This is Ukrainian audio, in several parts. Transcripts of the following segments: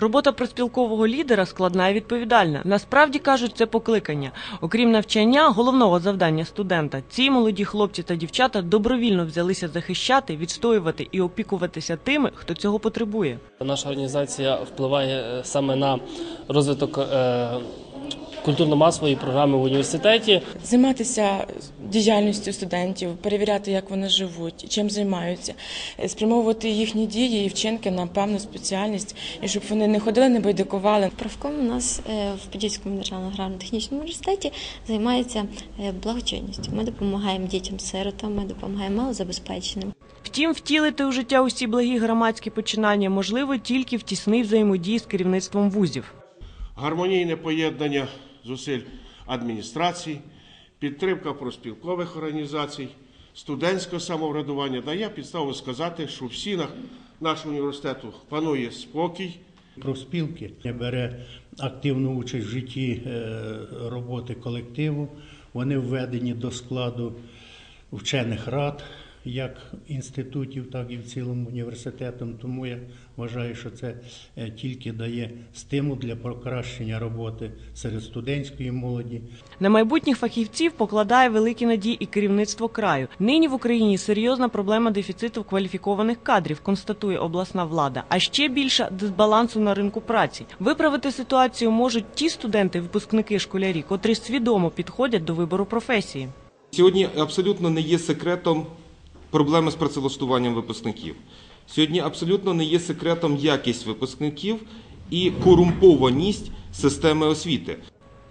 Робота проспілкового лідера складна і відповідальна. Насправді кажуть, це покликання. Окрім навчання, головного завдання студента, ці молоді хлопці та дівчата добровільно взялися захищати, відстоювати і опікуватися тими, хто цього потребує. Наша організація впливає е, саме на розвиток е, культурно-масової програми в університеті. Займатися діяльністю студентів, перевіряти, як вони живуть, чим займаються, е, спрямовувати їхні дії і вчинки на певну спеціальність, і щоб вони не ходили, не байдикували. Правком у нас е, в Подільському державному аграрно-технічному університеті займається е, благочинністю. Ми допомагаємо дітям-сиротам, ми допомагаємо малозабезпеченим. Втім, втілити у життя усі благі громадські починання можливо тільки в тісній взаємодії з керівництвом вузів. гармонійне поєднання зусиль адміністрації, підтримка проспілкових організацій, студентського самоврядування. Дає підставу сказати, що в сінах нашого університету панує спокій, профспілки бере активну участь в житті е, роботи колективу. Вони введені до складу вчених рад, як інститутів, так і в цілому університетом. Тому я вважаю, що це е, тільки дає стимул для покращення роботи серед студентської молоді. На майбутніх фахівців покладає великі надії і керівництво краю. Нині в Україні серйозна проблема дефіциту кваліфікованих кадрів, констатує обласна влада. А ще більше дисбалансу на ринку праці. Виправити ситуацію можуть ті студенти, випускники школярі, котрі свідомо підходять до вибору професії. Сьогодні абсолютно не є секретом проблеми з працевлаштуванням випускників. Сьогодні абсолютно не є секретом якість випускників і корумпованість системи освіти.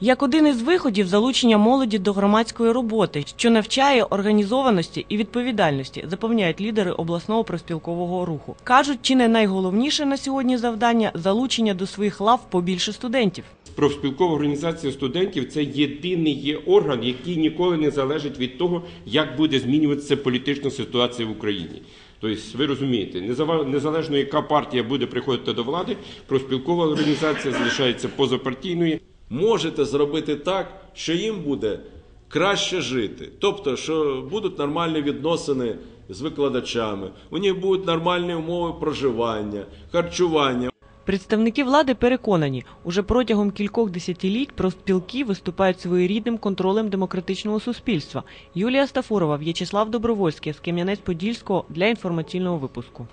Як один із виходів залучення молоді до громадської роботи, що навчає організованості і відповідальності, запевняють лідери обласного проспілкового руху. кажуть, чи не найголовніше на сьогодні завдання залучення до своїх лав побільше студентів. Профспілкова організація студентів це єдиний є орган, який ніколи не залежить від того, як буде змінюватися політична ситуація в Україні. Тобто, ви розумієте, незалежно яка партія буде приходити до влади, профспілкова організація залишається позапартійною. можете зробити так, що їм буде краще жити. Тобто, що будуть нормальні відносини з викладачами, у них будуть нормальні умови проживання, харчування. Представники влади переконані, уже протягом кількох десятиліть профспілки виступають своєрідним контролем демократичного суспільства. Юлія Стафурова, В'ячеслав Добровольський з Кам'янець-Подільського для інформаційного випуску.